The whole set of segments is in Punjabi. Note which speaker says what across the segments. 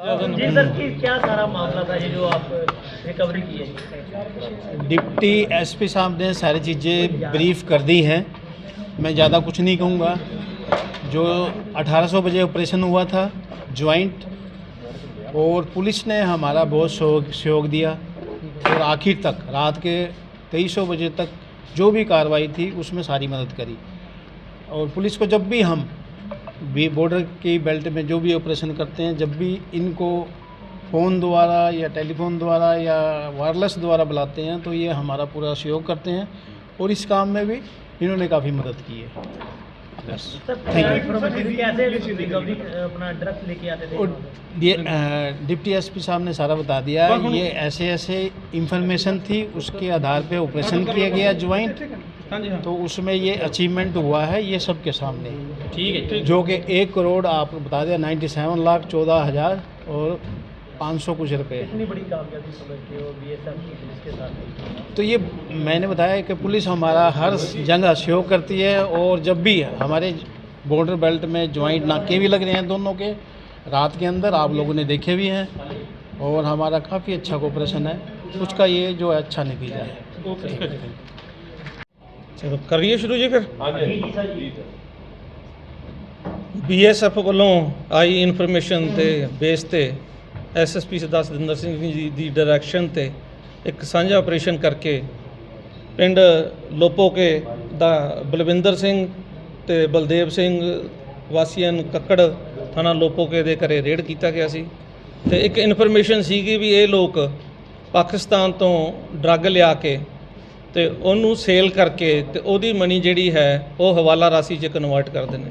Speaker 1: जी सर की क्या सारा जो आप
Speaker 2: डिप्टी साहब ने सारी चीज़ें ब्रीफ कर दी हैं। मैं ज़्यादा कुछ नहीं कहूँगा। जो 1800 बजे ऑपरेशन हुआ था ज्वाइंट और पुलिस ने हमारा बहुत सहयोग सहयोग दिया। और आखिर तक, रात के 2300 बजे तक जो भी कार्रवाई थी, उसमें सारी मदद करी। और पुलिस को जब भी हम भी बॉर्डर की बेल्ट में जो भी ऑपरेशन करते हैं जब भी इनको फ़ोन द्वारा या टेलीफोन द्वारा या वायरलेस द्वारा बुलाते हैं तो ये हमारा पूरा सहयोग करते हैं और इस काम में भी इन्होंने काफ़ी मदद की है। डिप्टी एसपी साहब ने सारा बता दिया ये ऐसे ऐसे इंफॉर्मेशन थी उसके आधार पे ऑपरेशन किया गया ज्वाइंट तो उसमें ये अचीवमेंट हुआ है ये सबके सामने। ठीक है जो कि एक करोड़ आप बता दिया नाइन्टी सेवन लाख चौदह हज़ार और पाँच सौ कुछ
Speaker 1: रुपए।
Speaker 2: तो ये मैंने बताया कि पुलिस हमारा हर जंग सहयोग करती है और जब भी हमारे बॉर्डर बेल्ट में ज्वाइंट नाके भी लग रहे हैं दोनों के रात के अंदर आप लोगों ने देखे भी हैं और हमारा काफ़ी अच्छा कोऑपरेशन है। उसका ये जो है अच्छा नतीजा है।
Speaker 3: चलो करिए शुरू
Speaker 1: जी फिर। हाँ
Speaker 3: ਬੀਐਸਐਫ ਵੱਲੋਂ ਆਈ ਇਨਫੋਰਮੇਸ਼ਨ ਤੇ ਬੇਸ ਤੇ ਐਸਐਸਪੀ ਸਰਦਾਰ ਸਤਿੰਦਰ ਸਿੰਘ ਜੀ ਦੀ ਡਾਇਰੈਕਸ਼ਨ ਤੇ ਇੱਕ ਸਾਂਝਾ ਆਪਰੇਸ਼ਨ ਕਰਕੇ ਪਿੰਡ ਲੋਪੋਕੇ ਦਾ ਬਲਵਿੰਦਰ ਸਿੰਘ ਤੇ ਬਲਦੇਵ ਸਿੰਘ ਵਾਸੀਆਂ ਨੂੰ ਕੱਕੜ ਥਾਣਾ ਲੋਪੋਕੇ ਦੇ ਘਰੇ ਰੇਡ ਕੀਤਾ ਗਿਆ ਸੀ ਤੇ ਇੱਕ ਇਨਫੋਰਮੇਸ਼ਨ ਸੀਗੀ ਵੀ ਇਹ ਲੋਕ ਪਾਕਿਸਤਾਨ ਤੋਂ ਡਰੱਗ ਲਿਆ ਕੇ ਤੇ ਉਹਨੂੰ ਸੇਲ ਕਰਕੇ ਤੇ ਉਹਦੀ ਮਨੀ ਜਿਹੜੀ ਹੈ ਉਹ ਹਵਾਲਾ ਰਾਸ਼ੀ 'ਚ ਕਨਵਰਟ ਕਰਦੇ ਨੇ।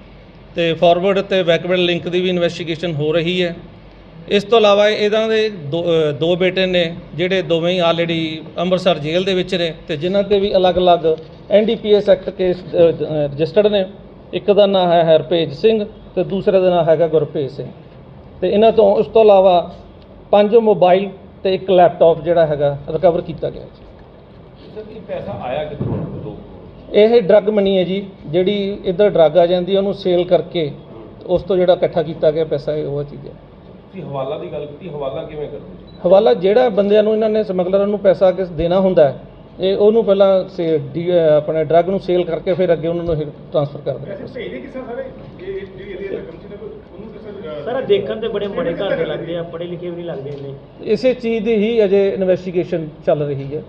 Speaker 3: ਤੇ ਫਾਰਵਰਡ ਤੇ ਬੈਕਵਰਡ ਲਿੰਕ ਦੀ ਵੀ ਇਨਵੈਸਟੀਗੇਸ਼ਨ ਹੋ ਰਹੀ ਹੈ। ਇਸ ਤੋਂ ਇਲਾਵਾ ਇਹਨਾਂ ਦੇ ਦੋ ਦੋ ਬੇਟੇ ਨੇ, ਜਿਹੜੇ ਦੋਵੇਂ ਹੀ ਆਲਰੇਡੀ ਅੰਮ੍ਰਿਤਸਰ ਜੇਲ੍ਹ ਦੇ ਵਿੱਚ ਨੇ ਤੇ ਜਿਨ੍ਹਾਂ ਤੇ ਵੀ ਅਲੱਗ-ਅਲੱਗ ਐਨਡੀਪੀਐਸ ਐਕਟ ਕੇਸ ਰਜਿਸਟਰਡ ਨੇ। ਇੱਕ ਦਾ ਨਾਮ ਹੈ ਹਰਪੇਜ ਸਿੰਘ ਤੇ ਦੂਸਰੇ ਦਾ ਨਾਮ ਹੈਗਾ ਗੁਰਪ੍ਰੀਤ ਸਿੰਘ। ਤੇ ਇਹਨਾਂ ਤੋਂ, ਉਸ ਤੋਂ ਇਲਾਵਾ ਪੰਜ ਮੋਬਾਈਲ ਤੇ ਇੱਕ ਲੈਪਟਾਪ ਜਿਹੜਾ ਹੈਗਾ ਰਿਕਵਰ ਕੀਤਾ ਗਿਆ ਜੀ।
Speaker 4: ਸਰ ਇਹ ਪੈਸਾ ਆਇਆ ਕਿੱਥੋਂ?
Speaker 3: ਇਹ ਡਰੱਗ ਮਨੀ ਹੈ ਜੀ ਜਿਹੜੀ ਇੱਧਰ ਡਰੱਗ ਆ ਜਾਂਦੀ ਹੈ ਉਹਨੂੰ ਸੇਲ ਕਰਕੇ ਉਸ ਤੋਂ ਜਿਹੜਾ ਇਕੱਠਾ ਕੀਤਾ ਗਿਆ ਪੈਸਾ ਇਹ ਉਹ ਚੀਜ਼ ਹੈ।
Speaker 4: ਤੁਸੀਂ ਹਵਾਲਾ ਦੀ ਗੱਲ ਕੀਤੀ ਹਵਾਲਾ ਕਿਵੇਂ ਕਰਦੇ ਜੀ
Speaker 3: ਹਵਾਲਾ ਜਿਹੜਾ ਬੰਦਿਆਂ ਨੂੰ ਇਹਨਾਂ ਨੇ ਸਮਗਲਰਾਂ ਨੂੰ ਪੈਸਾ ਕਿਸ ਦੇਣਾ ਹੁੰਦਾ ਹੈ ਇਹ ਉਹਨੂੰ ਪਹਿਲਾਂ ਸੇ ਡੀ- ਅਹ ਆਪਣੇ ਡਰੱਗ ਨੂੰ ਸੇਲ ਕਰਕੇ ਫਿਰ ਅੱਗੇ ਉਹਨਾਂ ਨੂੰ ਟ੍ਰਾਂਸਫਰ ਕਰਦੇ ਨੇ।
Speaker 1: ਸਰ? ਦੇਖਣ ਤੇ ਬੜੇ ਬੜੇ ਘਰ ਦੇ ਲੱਗਦੇ ਆ ਪੜ੍ਹੇ ਲਿਖੇ ਵੀ ਨਹੀਂ ਲੱਗਦੇ ਇੰਨੇ।
Speaker 3: ਇਸੇ ਚੀਜ਼ ਦੀ ਹੀ ਅਜੇ ਇਨਵੈਸਟੀਗੇਸ਼ਨ ਚੱਲ ਰਹੀ ਹੈ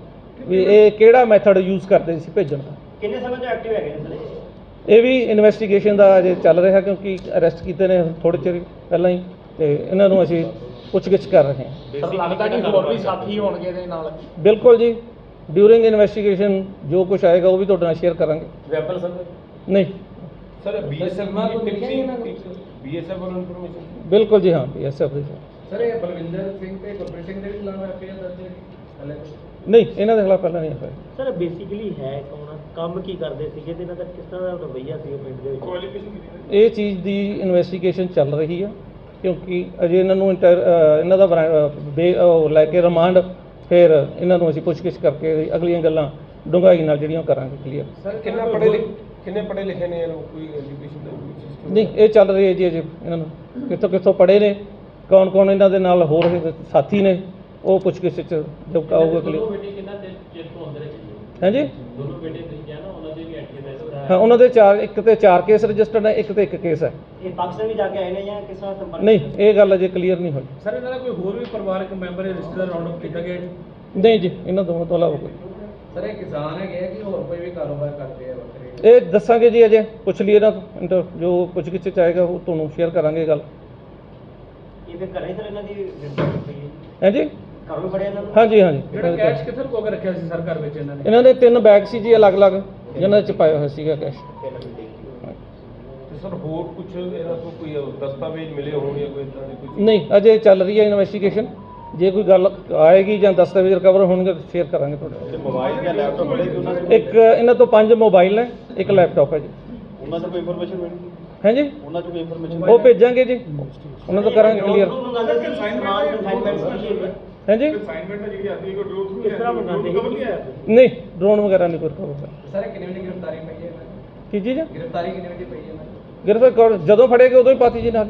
Speaker 3: ਵੀ ਇਹ ਕਿਹੜਾ ਮੈਥਡ ਯੂਜ਼ ਕਰਦੇ ਸੀ ਭੇਜਣ ਦਾ।
Speaker 1: ਕਿੰਨੇ ਸਮੇਂ ਤੋਂ ਐਕਟਿਵ ਹੈਗੇ ਨੇ ਸਰ?
Speaker 3: ਇਹ ਵੀ ਇਨਵੈਸਟੀਗੇਸ਼ਨ ਦਾ ਅਜੇ ਚੱਲ ਰਿਹਾ ਕਿਉਂਕਿ ਅਰੈਸਟ ਕੀਤੇ ਨੇ ਥੋੜੇ ਚਿਰ ਪਹਿਲਾਂ ਹੀ ਤੇ ਇਹਨਾਂ ਨੂੰ ਅਸੀਂ ਪੁੱਛਗਿੱਛ ਕਰ ਰਹੇ ਹਾਂ।
Speaker 1: ਸਰ ਲੱਗਦਾ ਕਿ ਹੋਰ ਵੀ ਸਾਥੀ ਹੋਣਗੇ ਇਹਦੇ ਨਾਲ?
Speaker 3: ਬਿਲਕੁਲ ਜੀ। ਡਿਊਰਿੰਗ ਇਨਵੈਸਟੀਗੇਸ਼ਨ ਜੋ ਕੁਝ ਆਏਗਾ ਉਹ ਵੀ ਤੁਹਾਡੇ ਨਾਲ ਸ਼ੇਅਰ ਕਰਾਂਗੇ।
Speaker 4: Weapon sir?
Speaker 3: ਨਹੀਂ।
Speaker 4: ਸਰ ਬੀਐਸਐਫ ਦੀ ਟਿਕਸੀ ਬੀਐਸਐਫ ਵੱਲੋਂ ਇਨਫੋਰਮੇਸ਼ਨ
Speaker 3: ਬਿਲਕੁਲ ਜੀ ਹਾਂ ਐਸਐਫ ਦੇ।
Speaker 5: ਸਰ ਇਹ ਬਲਵਿੰਦਰ ਸਿੰਘ ਤੇ ਗੁਰਪ੍ਰੀਤ ਸਿੰਘ ਦੇ ਵੀ ਖਿਲਾਫ ਐਫਆਈਆਰ ਦਰਜ ਹੈ ਹਲੇ
Speaker 3: ਨਹੀਂ ਇਹਨਾਂ ਦੇ ਖਿਲਾਫ ਪਹਿਲਾਂ ਨਹੀਂ ਹੋਇਆ
Speaker 1: ਸਰ ਬੇਸਿਕਲੀ ਹੈ ਕੌਣ? ਕੰਮ ਕੀ ਕਰਦੇ ਸੀਗੇ ਤੇ ਇਹਨਾਂ ਦਾ ਕਿਸ ਤਰ੍ਹਾਂ ਦਾ ਰਵੱਈਆ ਸੀ ਪਿੰਡ ਦੇ ਵਿੱਚ?
Speaker 3: ਇਹ ਚੀਜ਼ ਦੀ ਇਨਵੈਸਟੀਗੇਸ਼ਨ ਚੱਲ ਰਹੀ ਹੈ ਕਿਉਂਕਿ ਅਜੇ ਇਹਨਾਂ ਨੂੰ ਇੰਟਰ- ਇਹਨਾਂ ਦਾ ਬਰਾ- ਅਹ ਬੇ- ਉਹ ਲੈ ਕੇ ਰਿਮਾਂਡ ਫਿਰ ਇਹਨਾਂ ਨੂੰ ਅਸੀਂ ਪੁੱਛਗਿੱਛ ਕਰਕੇ ਅਗਲੀਆਂ ਗੱਲਾਂ ਡੂੰਘਾਈ ਨਾਲ ਜਿਹੜੀਆਂ ਉਹ ਕਰਾਂਗੇ ਕਲੀਅਰ
Speaker 4: ਸਰ ਕਿੰਨਾ ਪੜੇ ਲਿਖੇ ਕਿੰਨੇ ਪੜੇ ਲਿਖੇ ਨੇ ਇਹਨਾਂ ਨੂੰ ਕੋਈ ਐਜੂਕੇਸ਼ਨ ਦਾ ਕੋਈ system?
Speaker 3: ਨਹੀਂ ਇਹ ਚੱਲ ਰਹੀ ਹੈ ਜੀ ਅਜੇ ਇਹਨਾਂ ਨੂੰ। ਕਿੱਥੋਂ ਕਿੱਥੋਂ ਪੜ੍ਹੇ ਨੇ ਕੌਣ ਕੌਣ ਇਹਨਾਂ ਦੇ ਨਾਲ ਹੋਰ ਸਾਥੀ ਨੇ ਉਹ ਪੁੱਛਗਿੱਛ ਚ ਜੋ ਆਊਗਾ ਕਲੀਅਰ
Speaker 1: ਕਿੰਨਾ ਚਿਰ ਤੋਂ ਅੰਦਰ ਹੈ
Speaker 3: ਹਾਂਜੀ
Speaker 1: ਦੋਨੋਂ ਬੇਟੇ ਤੁਸੀਂ ਕਿਹਾ ਨਾ ਉਹਨਾਂ ਦੇ ਵੀ ਐਕਟਿਵ
Speaker 3: ਹਾਂ ਉਹਨਾਂ ਦੇ ਚਾਰ ਇੱਕ ਤੇ ਚਾਰ ਕੇਸ ਰਜਿਸਟਰਡ ਹੈ ਇੱਕ ਤੇ ਇੱਕ ਕੇਸ ਹੈ।
Speaker 1: ਇਹ ਪਾਕਿਸਤਾਨ ਵੀ ਜਾ ਕੇ ਆਏ ਨੇ ਜਾਂ ਕਿਸ ਤਰ੍ਹਾਂ ਸੰਪਰਕ
Speaker 3: ਨਹੀਂ ਇਹ ਗੱਲ ਅਜੇ ਕਲੀਅਰ ਨਹੀਂ ਹੋਈ।
Speaker 5: ਸਰ ਇਹਨਾਂ ਦਾ ਕੋਈ ਹੋਰ ਵੀ ਪਰਿਵਾਰਕ ਮੈਂਬਰ ਜਾਂ ਰਿਸ਼ਤੇਦਾਰ ਰਾਉਂਡ ਅਪ ਕੀਤਾ ਗਿਆ ਜੀ?
Speaker 3: ਨਹੀਂ ਜੀ ਇਹਨਾਂ ਦੋਵਾਂ ਤੋਂ ਇਲਾਵਾ ਕੋਈ।
Speaker 5: ਸਰ ਇਹ ਕਿਸਾਨ ਹੈਗੇ ਆ ਕਿ ਹੋਰ ਕੋਈ ਵੀ ਕਾਰੋਬਾਰ ਕਰਦੇ ਆ ਵੱਖਰੇ?
Speaker 3: ਇਹ ਦੱਸਾਂਗੇ ਜੀ ਅਜੇ ਪੁੱਛ ਲਈਏ ਨਾ ਇੰਟਰ ਜੋ ਪੁੱਛ ਗਿੱਛ ਚ ਆਏਗਾ ਉਹ ਤੁਹਾਨੂੰ ਸ਼ੇਅਰ ਕਰਾਂਗੇ ਗੱਲ।
Speaker 1: ਇਹ ਫਿਰ ਘਰੇ ਸਰ ਇਹਨਾਂ ਦੀ ਪਈ ਹੈ?
Speaker 3: ਹਾਂਜੀ
Speaker 1: ਘਰੋਂ ਫੜਿਆ ਇਹਨਾਂ ਨੂੰ
Speaker 3: ਹਾਂਜੀ ਹਾਂਜੀ
Speaker 5: ਜਿਹੜਾ ਕੈਸ਼ ਕਿੱਥੇ ਲੁਕੋ ਕੇ ਰੱਖਿਆ ਸੀ ਸਰ ਘਰ ਵਿੱਚ ਇਹਨਾਂ ਨੇ
Speaker 3: ਇਹਨਾਂ ਦੇ ਤਿੰਨ ਬੈਗ ਸੀ ਜੀ ਅਲੱਗ-ਅਲੱਗ ਜਿਨ੍ਹਾਂ ਦੇ ਚ ਪਾਇਆ ਹੋਇਆ ਸੀਗਾ ਕੈਸ਼
Speaker 4: ਤੇ ਸਰ ਹੋਰ ਕੁਝ ਇਹਨਾਂ ਤੋਂ ਕੋਈ ਦਸਤਾਵੇਜ਼ ਮਿਲੇ ਹੋਣ ਜਾਂ ਕੋਈ ਇਦਾਂ ਦੀ ਕੋਈ
Speaker 3: ਨਹੀਂ ਅਜੇ ਚੱਲ ਰਹੀ ਹੈ ਇਨਵੈਸਟੀਗੇਸ਼ਨ ਜੇ ਕੋਈ ਗੱਲ ਆਏਗੀ ਜਾਂ ਦਸਤਾਵੇਜ਼ ਰਿਕਵਰ ਹੋਣਗੇ ਤਾਂ ਸ਼ੇਅਰ ਕਰਾਂਗੇ ਤੁਹਾਡੇ ਨਾਲ।
Speaker 6: ਤੇ ਮੋਬਾਈਲ ਜਾਂ ਲੈਪਟਾਪ ਬੜੇ ਕਿ ਉਹਨਾਂ
Speaker 3: ਇੱਕ ਇਹਨਾਂ ਤੋਂ ਪੰਜ ਮੋਬਾਈਲ ਨੇ ਇੱਕ ਲੈਪਟਾਪ ਹੈ ਜੀ
Speaker 6: ਉਹਨਾਂ ਤੋਂ ਕੋਈ ਇਨਫੋਰਮੇਸ਼ਨ ਮਿਲੀ
Speaker 3: ਹੈ ਜੀ
Speaker 6: ਉਹਨਾਂ ਤੋਂ ਕੋਈ ਇਨਫੋਰਮੇਸ਼ਨ
Speaker 3: ਉਹ ਭੇਜਾਂਗੇ ਜੀ ਉਹਨਾਂ ਤੋਂ ਕਰਾਂਗੇ ਕਲੀਅਰ
Speaker 1: ਮੰਗਾਉਂਦੇ ਸੀ ਸਮਾਨ ਕਨਸਾਈਨਮੈਂਟ ਕੀ ਹੈਗਾ
Speaker 3: ਹੈ ਜੀ
Speaker 4: ਅਸਾਈਨਮੈਂਟ ਜਿਹੜੀ ਆਦੀ ਹੈ? ਕੋਈ ਡਰੋ ਥਰੂ
Speaker 1: ਕਿਸ ਤਰ੍ਹਾਂ ਮੰਗਾਉਂਦੇ ਸੀ
Speaker 3: ਨਹੀਂ ਡਰੋਨ ਵਗੈਰਾ ਨਹੀਂ ਕੋਈ ਹੋਇਆ
Speaker 5: ਸਰ ਕਿੰਨੇ ਵਜੇ ਗ੍ਰਿਫਤਾਰੀ ਪਈ ਹੈ?
Speaker 3: ਕੀ ਚੀਜ਼?
Speaker 5: ਗ੍ਰਿਫਤਾਰੀ ਕਿੰਨੇ ਵਜੇ ਪਈ ਹੈ?
Speaker 3: ਗ੍ਰਿਫਤਾਰ ਜਦੋਂ ਫੜੇਗੇ ਉਦੋਂ ਹੀ ਪਾਤੀ ਜੀ ਨਾਲ।